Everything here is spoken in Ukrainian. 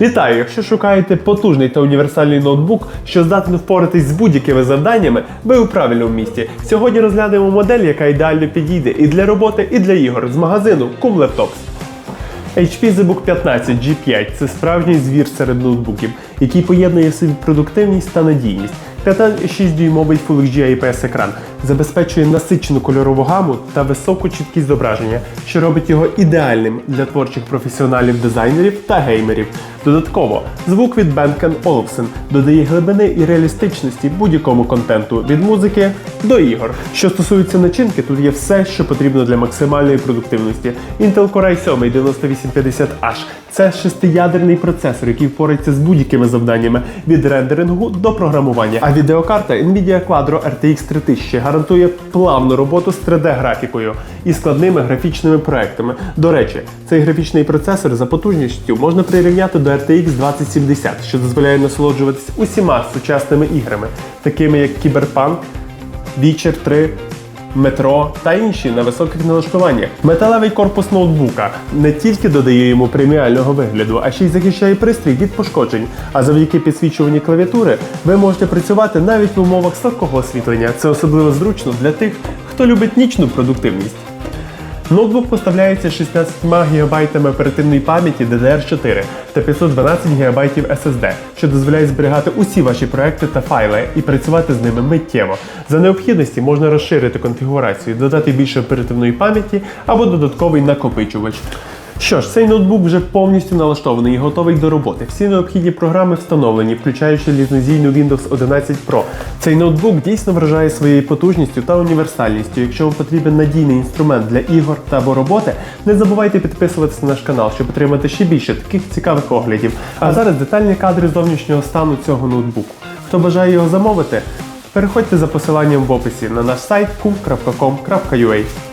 Вітаю! Якщо шукаєте потужний та універсальний ноутбук, що здатний впоратись з будь-якими завданнями, ви у правильному місці. Сьогодні розглянемо модель, яка ідеально підійде і для роботи, і для ігор з магазину Кум Laptops. HP ZBook 15 G5 це справжній звір серед ноутбуків, який поєднує в собі продуктивність та надійність. 5,6 дюймовий Full HD IPS екран забезпечує насичену кольорову гаму та високу чіткість зображення, що робить його ідеальним для творчих професіоналів дизайнерів та геймерів. Додатково, звук від Bang Olufsen додає глибини і реалістичності будь-якому контенту від музики до ігор. Що стосується начинки, тут є все, що потрібно для максимальної продуктивності. Intel Core i7 9850H – це шестиядерний процесор, який впорається з будь-якими завданнями від рендерингу до програмування. Відеокарта Nvidia Quadro RTX 3000 гарантує плавну роботу з 3D-графікою і складними графічними проектами. До речі, цей графічний процесор за потужністю можна прирівняти до RTX 2070, що дозволяє насолоджуватись усіма сучасними іграми, такими як Cyberpunk, Witcher 3, метро та інші на високих налаштуваннях. Металевий корпус ноутбука не тільки додає йому преміального вигляду, а ще й захищає пристрій від пошкоджень. А завдяки підсвічуванні клавіатури ви можете працювати навіть в умовах слабкого освітлення. Це особливо зручно для тих, хто любить нічну продуктивність. Ноутбук поставляється 16 ГБ оперативної пам'яті DDR4 та 512 ГБ SSD, що дозволяє зберігати усі ваші проекти та файли і працювати з ними миттєво. За необхідності можна розширити конфігурацію, додати більше оперативної пам'яті або додатковий накопичувач. Що ж, цей ноутбук вже повністю налаштований і готовий до роботи. Всі необхідні програми встановлені, включаючи лізнозійну Windows 11 Pro. Цей ноутбук дійсно вражає своєю потужністю та універсальністю. Якщо вам потрібен надійний інструмент для ігор та або роботи, не забувайте підписуватися на наш канал, щоб отримати ще більше таких цікавих оглядів. А зараз детальні кадри зовнішнього стану цього ноутбуку. Хто бажає його замовити, переходьте за посиланням в описі на наш сайт kum.com.ua.